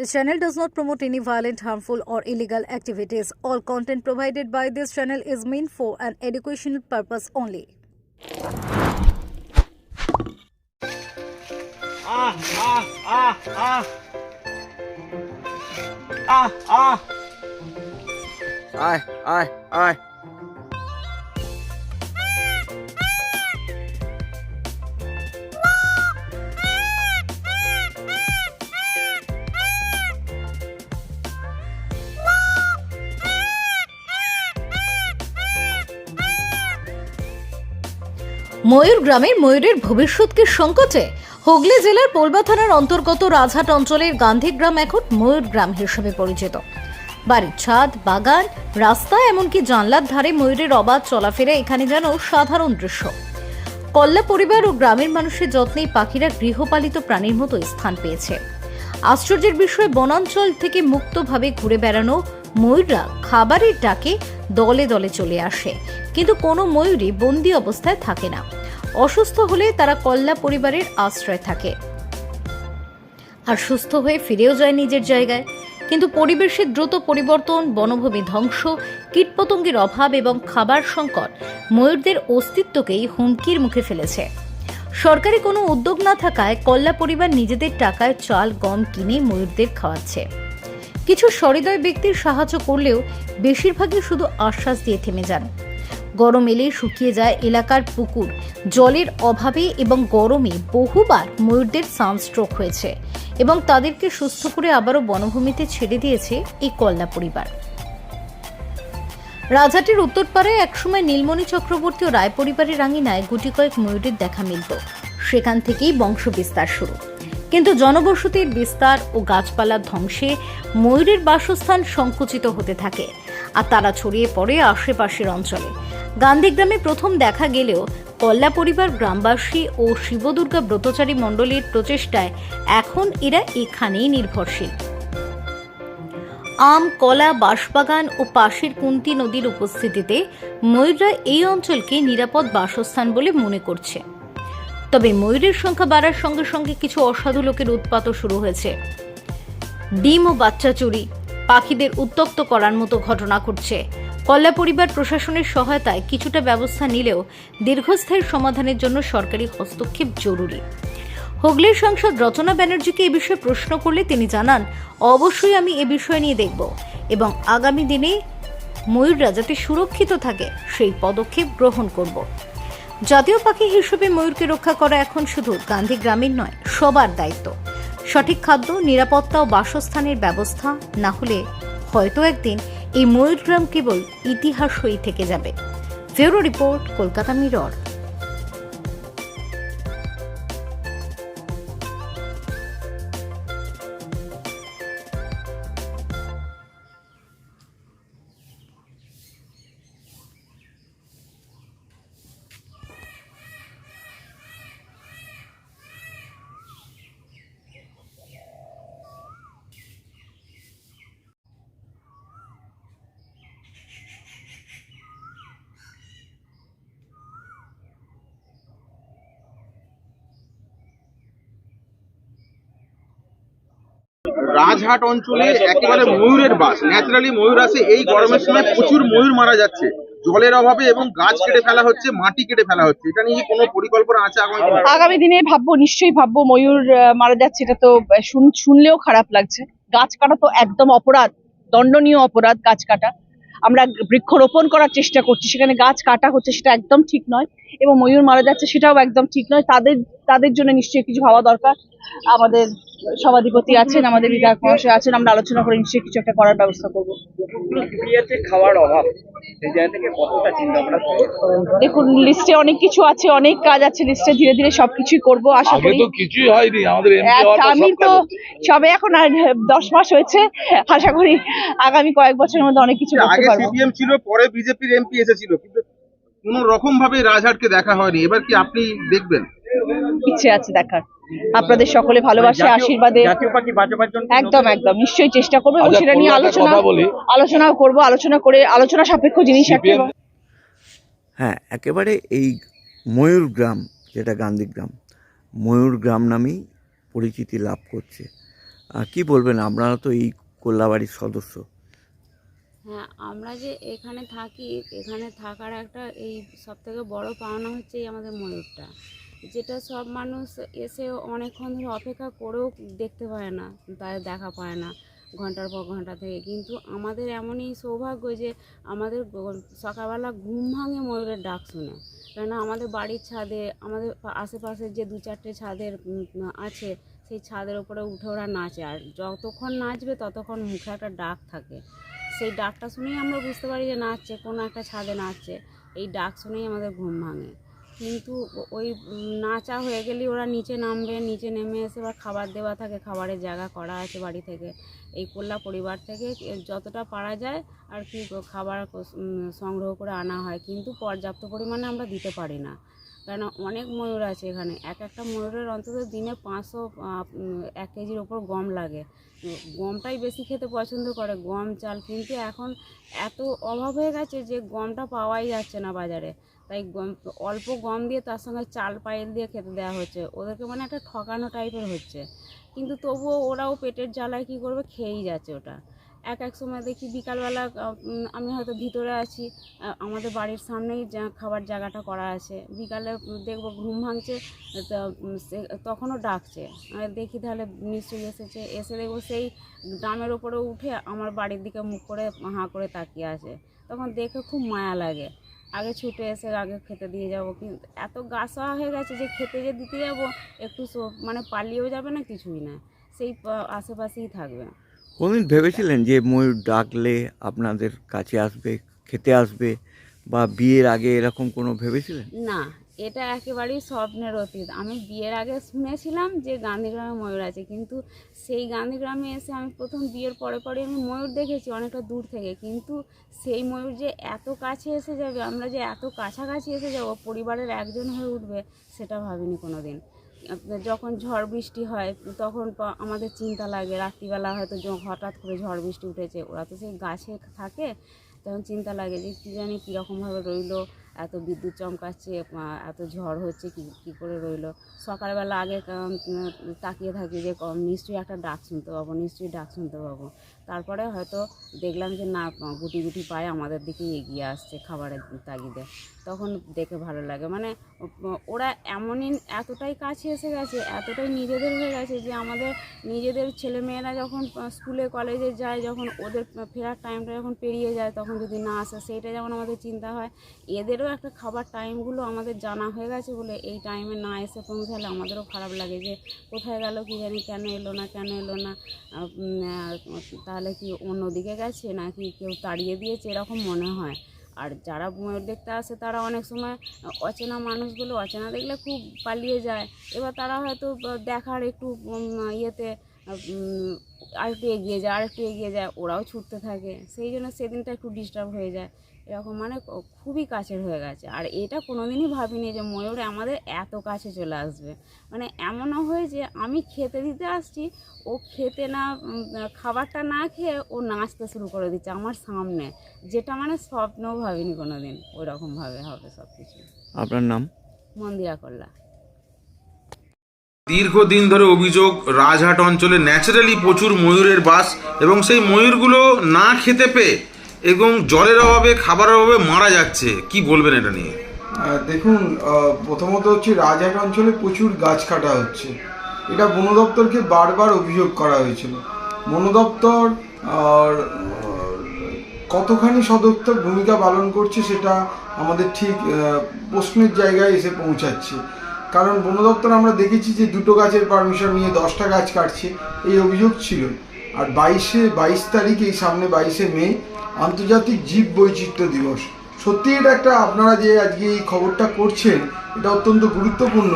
This channel does not promote any violent, harmful, or illegal activities. All content provided by this channel is meant for an educational purpose only. Ah, ah, ah, ah. Ah, ah. Aye, aye, aye. ময়ূর গ্রামের ময়ূরের ভবিষ্যৎকে সংকটে। হুগলি জেলার পোলবা থানার অন্তর্গত রাজহাট অঞ্চলের গান্ধীগ্রাম এখন ময়ূর গ্রাম হিসেবে পরিচিত। বাড়ির ছাদ, বাগান, রাস্তা এমনকি জানলার ধারে ময়ূরের অবাধ চলাফেরা এখানে যেন সাধারণ দৃশ্য। কল্লা পরিবার ও গ্রামের মানুষের যত্নেই পাখিরা গৃহপালিত প্রাণীর মতো স্থান পেয়েছে। আশ্চর্যের বিষয়, বনাঞ্চল থেকে মুক্তভাবে ঘুরে বেড়ানো ময়ূররা খাবারের ডাকে দলে দলে চলে আসে। কিন্তু কোনো ময়ূরই বন্দি অবস্থায় থাকে না। অসুস্থ হলে তারা কল্লা পরিবারের আশ্রয় থাকে। আর সুস্থ হয়ে ফিরেও যায় নিজের জায়গায়। কিন্তু পরিবেশের দ্রুত পরিবর্তন, বনভূমি ধ্বংস, কীটপতঙ্গের অভাব এবং খাবার সংকট ময়ূরদের অস্তিত্বকেই হুমকির মুখে ফেলেছে। সরকারি কোনো উদ্যোগ না থাকায় কল্লা পরিবার নিজেদের টাকায় চাল, গম কিনে ময়ূরদের খাওয়াচ্ছে। কিছু সহৃদয় ব্যক্তির সাহায্য করলেও বেশিরভাগই শুধু আশ্বাস দিয়ে থেমে যান। গরম এলে শুকিয়ে যায় এলাকার পুকুর। জলের অভাবে এবং গরমে বহুবার ময়ূরদের সানস্ট্রোক হয়েছে এবং তাদেরকে সুস্থ করে আবারও বনভূমিতে ছেড়ে দিয়েছে এই কল্লা পরিবার। রাজহাটের উত্তরপাড়ায় একসময় নীলমণি চক্রবর্তী ও রায় পরিবারের আঙিনায় গুটি কয়েক ময়ূরের দেখা মিলত সেখান থেকেই বংশ বিস্তার শুরু। কিন্তু জনবসতির বিস্তার ও গাছপালার ধ্বংসে ময়ূরের বাসস্থান সংকুচিত হতে থাকে। আর তারা ছড়িয়ে পড়ে আশেপাশের অঞ্চলে। গান্ধীগ্রামে প্রথম দেখা গেলেও কল্লা পরিবার গ্রামবাসী ও শিবদুর্গা ব্রতচারী মণ্ডলীর প্রচেষ্টায় এখন এরা এখানেই নির্ভরশীল। আম, কলা, বাঁশবাগান ও পাশের কুন্তি নদীর উপস্থিতিতে ময়ূররা এই অঞ্চলকে নিরাপদ বাসস্থান বলে মনে করছে। তবে ময়ূরের সংখ্যা বাড়ার সঙ্গে সঙ্গে কিছু অসাধু লোকের উৎপাতও শুরু হয়েছে। ডিম ও বাচ্চা চুরি পাখিদের উত্তক্ত করার মতো ঘটনা ঘটছে। কল্লা পরিবার প্রশাসনের সহায়তায় কিছুটা ব্যবস্থা নিলেও দীর্ঘস্থায়ী সমাধানের জন্য সরকারি হস্তক্ষেপ জরুরি। হুগলির সাংসদ রচনা ব্যানার্জিকে এ বিষয়ে প্রশ্ন করলে তিনি জানান, অবশ্যই আমি এ বিষয় নিয়ে দেখব এবং আগামী দিনে ময়ূররা যাতে সুরক্ষিত থাকে, সেই পদক্ষেপ গ্রহণ করব। জাতীয় পাখি হিসেবে ময়ূরকে রক্ষা করা এখন শুধু গান্ধী গ্রামীণ নয়, সবার দায়িত্ব। সঠিক খাদ্য, নিরাপত্তা ও বাসস্থানের ব্যবস্থা না হলে হয়তো একদিন এই ময়ূরগ্রাম কেবল ইতিহাস হয়ে থেকে যাবে। ফেরো রিপোর্ট, কলকাতা মিরর। রাজহাট অঞ্চলে একেবারে ময়ূরের বাস। ন্যাচারালি ময়ূর আছে এই গরমের সময় প্রচুর ময়ূর মারা যাচ্ছে। জলের অভাবে এবং গাছ কেটে ফেলা হচ্ছে, মাটি কেটে ফেলা হচ্ছে। এটা নিয়ে কোনো পরিকল্পনা আছে আগামী দিনে? ভাববো, নিশ্চয়ই ভাববো, ময়ূর মারা যাচ্ছে। এটা তো শুন- শুনলেও খারাপ লাগছে। গাছ কাটা তো একদম অপরাধ, দণ্ডনীয় অপরাধ গাছ কাটা। আমরা বৃক্ষরোপণ করার চেষ্টা করছি, সেখানে গাছ কাটা হচ্ছে সেটা একদম ঠিক নয়। এবং ময়ূর মারা যাচ্ছে সেটাও একদম ঠিক নয়। তাদের তাদের জন্য নিশ্চয়ই কিছু ভাবা দরকার। আমাদের সভাধিপতি আছেন আমাদের বিধায়ক মহাশয় আছেন আমরা আলোচনা করে নিশ্চয়ই কিছু একটা করার ব্যবস্থা করব। খাওয়ার অভাব? দেখুন লিস্টে অনেক কিছু আছে অনেক কাজ আছে লিস্টে ধীরে ধীরে সবকিছুই করব আশা করি। তো কিছুই হয়নি আমাদের এমপি আচ্ছা, আমি তো সবে এখন আর দশ মাস হয়েছে আশা করি আগামী কয়েক বছরের মধ্যে অনেক কিছু করতে আগে সিপিএম ছিল পরে বিজেপির এমপি এসেছিল কিন্তু কোন রকম ভাবে রাজহাটকে দেখা হয়নি এবার কি আপনি দেখবেন? ইচ্ছে আছে দেখার। আপনাদের সকলে ভালোবাসে আশীর্বাদে। একদম একদম। নিশ্চয়ই চেষ্টা করব এবং আচ্ছা, সেটা নিয়ে আলোচনা আলোচনাও করব আলোচনা করে আলোচনা সাপেক্ষ জিনিস হ্যাঁ একেবারে এই ময়ূর গ্রাম যেটা গান্ধীগ্রাম ময়ূর গ্রাম নামেই পরিচিতি লাভ করছে। আহ, কি বলবেন? আপনারা তো এই কোল্লাবাড়ির সদস্য। হ্যাঁ আমরা যে এখানে থাকি এখানে থাকার একটা এই সব থেকে বড় পাওনা হচ্ছে এই আমাদের ময়ূরটা। যেটা সব মানুষ এসে অনেকক্ষণ ধরে অপেক্ষা করেও দেখতে পায় না তাদের দেখা পায় না ঘণ্টার পর ঘণ্টা থেকে। কিন্তু আমাদের এমনই সৌভাগ্য যে আমাদের সকালবেলা ঘুম ভাঙে ময়ূরের ডাক শুনে। কেননা আমাদের বাড়ির ছাদে, আমাদের আশেপাশে যে দু চারটে ছাদের আছে, সেই ছাদের ওপরে উঠে ওরা নাচে। আর যতক্ষণ নাচবে ততক্ষণ মুখে একটা ডাক থাকে। সেই ডাকটা শুনেই আমরা বুঝতে পারি যে নাচছে, কোনো একটা ছাদে নাচছে। এই ডাক শুনেই আমাদের ঘুম ভাঙে। কিন্তু ওই নাচা হয়ে গেলেই ওরা নিচে নামবে, নিচে নেমে এসে বা খাবার দেওয়া থাকে, খাবারের জায়গা করা আছে বাড়ি থেকে। এই কোল্লা পরিবার থেকে যতটা পারা যায় আর কি খাবার সংগ্রহ করে আনা হয়। কিন্তু পর্যাপ্ত পরিমাণে আমরা দিতে পারি না। কেন অনেক ময়ূর আছে এখানে। এক একটা ময়ূরের অন্তত দিনে পাঁচশো এক কেজির ওপর গম লাগে। গমটাই বেশি খেতে পছন্দ করে। গম, চাল কিন্তু এখন এত অভাব হয়ে গেছে যে গমটা পাওয়াই যাচ্ছে না বাজারে। তাই গম, অল্প গম দিয়ে তার সঙ্গে চাল পায়েল দিয়ে খেতে দেওয়া হচ্ছে। ওদেরকে মানে একটা ঠকানো টাইপের হচ্ছে। কিন্তু তবুও ওরাও পেটের জ্বালায় কী করবে? খেয়েই যাচ্ছে ওটা। এক এক সময় দেখি বিকালবেলা আমি হয়তো ভিতরে আছি আমাদের বাড়ির সামনেই খাবার জায়গাটা করা আছে। বিকালে দেখব ঘুম ভাঙছে তখনও ডাকছে। দেখি তাহলে নিশ্চয়ই এসেছে। এসে দেখব সেই ড্রামের ওপরে উঠে আমার বাড়ির দিকে মুখ করে, হাঁ করে তাকিয়ে আছে। তখন দেখে খুব মায়া লাগে। আগে ছুটে এসে আগে খেতে দিয়ে যাব, কিন্তু এত গাছা হয়ে গেছে যে খেতে যে দিতে যাব, একটু মানে পালিয়েও যাবে না কিছুই না। সেই আশেপাশেই থাকবে। কোনদিন ভেবেছিলেন যে ময়ূর ডাকলে আপনাদের কাছে আসবে, খেতে আসবে বা বিয়ের আগে এরকম কোনো ভেবেছিলেন? না, এটা একেবারেই স্বপ্নের অতীত। আমি বিয়ের আগে শুনেছিলাম যে গান্ধীগ্রামে ময়ূর আছে, কিন্তু সেই গান্ধীগ্রামে এসে আমি প্রথম বিয়ের পরে পরে আমি ময়ূর দেখেছি অনেকটা দূর থেকে। কিন্তু সেই ময়ূর যে এত কাছে এসে যাবে, আমরা যে এত কাছাকাছি এসে যাব, পরিবারের একজন হয়ে উঠবে, সেটা ভাবিনি কোনো দিন যখন ঝড় বৃষ্টি হয়, তখন আমাদের চিন্তা লাগে, রাত্রিবেলা হয়তো হঠাৎ করে ঝড় বৃষ্টি উঠেছে, ওরা তো সেই গাছে থাকে, তখন চিন্তা লাগে যে কী জানি কীরকমভাবে রইল। এত বিদ্যুৎ চমকাচ্ছে এত ঝড় হচ্ছে, কি, কী করে রইল? সকালবেলা আগে তাকিয়ে থাকি যে নিশ্চয়ই একটা ডাক শুনতে পাবো, নিশ্চয়ই ডাক শুনতে পাবো। তারপরে হয়তো দেখলাম যে, না গুটি গুটি পায়ে আমাদের দিকে এগিয়ে আসছে খাবারের তাগিদে। তখন দেখে ভালো লাগে। মানে ওরা এমনই এতটাই কাছে এসে গেছে, এতটাই নিজেদের হয়ে গেছে যে, আমাদের নিজেদের ছেলেমেয়েরা যখন স্কুলে, কলেজে যায়, যখন ওদের, ফেরার টাইমটা যখন পেরিয়ে যায়, তখন যদি না আসে, সেইটা যেমন আমাদের চিন্তা হয়, এদেরও একটা খাবার টাইমগুলো আমাদের জানা হয়ে গেছে বলে এই টাইমে না এসে পৌঁছালে আমাদেরও খারাপ লাগে যে কোথায় গেল কি জানি কেন এলো না কেন এলো না তাহলে কি অন্য দিকে গেছে নাকি কেউ তাড়িয়ে দিয়েছে এরকম মনে হয়। আর যারা ময়ূর দেখতে আসে তারা অনেক সময় অচেনা মানুষগুলো অচেনা দেখলে খুব পালিয়ে যায়। এবার তারা হয়তো দেখার একটু ইয়েতে উম, আর একটু এগিয়ে যায় আরেকটু এগিয়ে যায় ওরাও ছুটতে থাকে। সেই জন্য সেদিনটা একটু ডিস্টার্ব হয়ে যায়। এরকম মানে খুবই কাছের হয়ে গেছে। আর এটা কোনোদিনই ভাবিনি যে ময়ূর আমাদের এত কাছে চলে আসবে। মানে এমনও হয়েছে আমি খেতে দিতে আসছি ও খেতে না খাবারটা না খেয়ে ও নাচতে শুরু করে দিচ্ছে আমার সামনে। যেটা মানে স্বপ্নও ভাবিনি কোনো দিন ওইরকমভাবে হবে সব কিছু আপনার নাম? মন্দিরা করলা দীর্ঘদিন ধরে অভিযোগ রাজহাট অঞ্চলে ন্যাচারালি প্রচুর ময়ূরের বাস এবং সেই ময়ূরগুলো না খেতে পেয়ে এবং জলের অভাবে, খাবারের অভাবে মারা যাচ্ছে। কি বলবেন এটা নিয়ে? দেখুন প্রথমত হচ্ছে রাজহাট অঞ্চলে প্রচুর গাছ কাটা হচ্ছে। এটা বন দপ্তরকে বারবার অভিযোগ করা হয়েছিল। বন দপ্তর কতখানি সদর্থক ভূমিকা পালন করছে সেটা আমাদের ঠিক প্রশ্নের জায়গায় এসে পৌঁছাচ্ছে। কারণ বন দপ্তর আমরা দেখেছি যে দুটো গাছের পারমিশন নিয়ে দশটা গাছ কাটছে। এই অভিযোগ ছিল। আর বাইশে, বাইশ তারিখ, এই সামনে বাইশে মে আন্তর্জাতিক জীব বৈচিত্র্য দিবস। সত্যি এটা একটা, আপনারা যে আজকে এই খবরটা করছেন, এটা অত্যন্ত গুরুত্বপূর্ণ।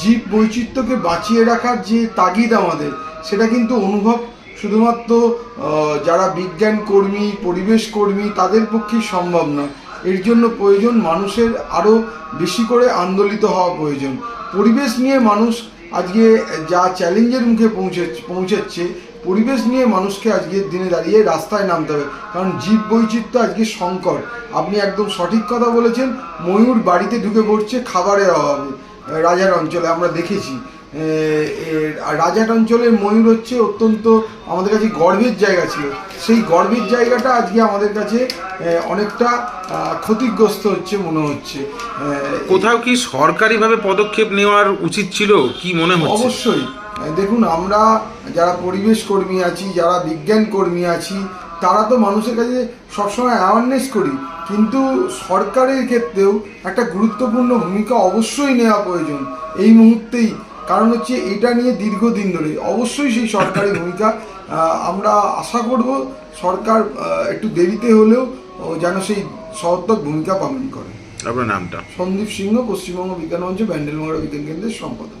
জীব বৈচিত্র্যকে বাঁচিয়ে রাখার যে তাগিদ আমাদের, সেটা কিন্তু অনুভব শুধুমাত্র যারা বিজ্ঞান কর্মী, পরিবেশ কর্মী, তাদের পক্ষে সম্ভব নয়। এর জন্য প্রয়োজন মানুষের আরও বেশি করে আন্দোলিত হওয়া প্রয়োজন। পরিবেশ নিয়ে মানুষ আজকে যা চ্যালেঞ্জের মুখে পৌঁছে, পৌঁছাচ্ছে পরিবেশ নিয়ে মানুষকে আজকের দিনে দাঁড়িয়ে রাস্তায় নামতে হবে। কারণ জীব বৈচিত্র্য আজকে সংকট। আপনি একদম সঠিক কথা বলেছেন ময়ূর বাড়িতে ঢুকে পড়ছে খাবারের অভাবে। রাজার অঞ্চলে আমরা দেখেছি। আর রাজহাট অঞ্চলের ময়ূর হচ্ছে অত্যন্ত আমাদের কাছে গর্বের জায়গা ছিল। সেই গর্বের জায়গাটা আজকে আমাদের কাছে অনেকটা ক্ষতিগ্রস্ত হচ্ছে মনে হচ্ছে। কোথাও কি সরকারিভাবে পদক্ষেপ নেওয়ার উচিত ছিল? কি মনে হচ্ছে? অবশ্যই। দেখুন আমরা যারা পরিবেশ কর্মী আছি যারা বিজ্ঞান কর্মী আছি তারা তো মানুষের কাছে সবসময় অ্যাওয়ারনেস করি। কিন্তু সরকারের ক্ষেত্রেও একটা গুরুত্বপূর্ণ ভূমিকা অবশ্যই নেওয়া প্রয়োজন এই মুহূর্তেই। কারণ হচ্ছে এটা নিয়ে দীর্ঘদিন ধরে অবশ্যই সেই সরকারি ভূমিকা আমরা আশা করব সরকার একটু দেরিতে হলেও যেন সেই সদর্থক ভূমিকা পালন করে। আপনার নামটা? সন্দীপ সিংহ পশ্চিমবঙ্গ বিজ্ঞান মঞ্চ ব্যান্ডেলমোড়া বিজ্ঞান কেন্দ্রের সম্পাদক।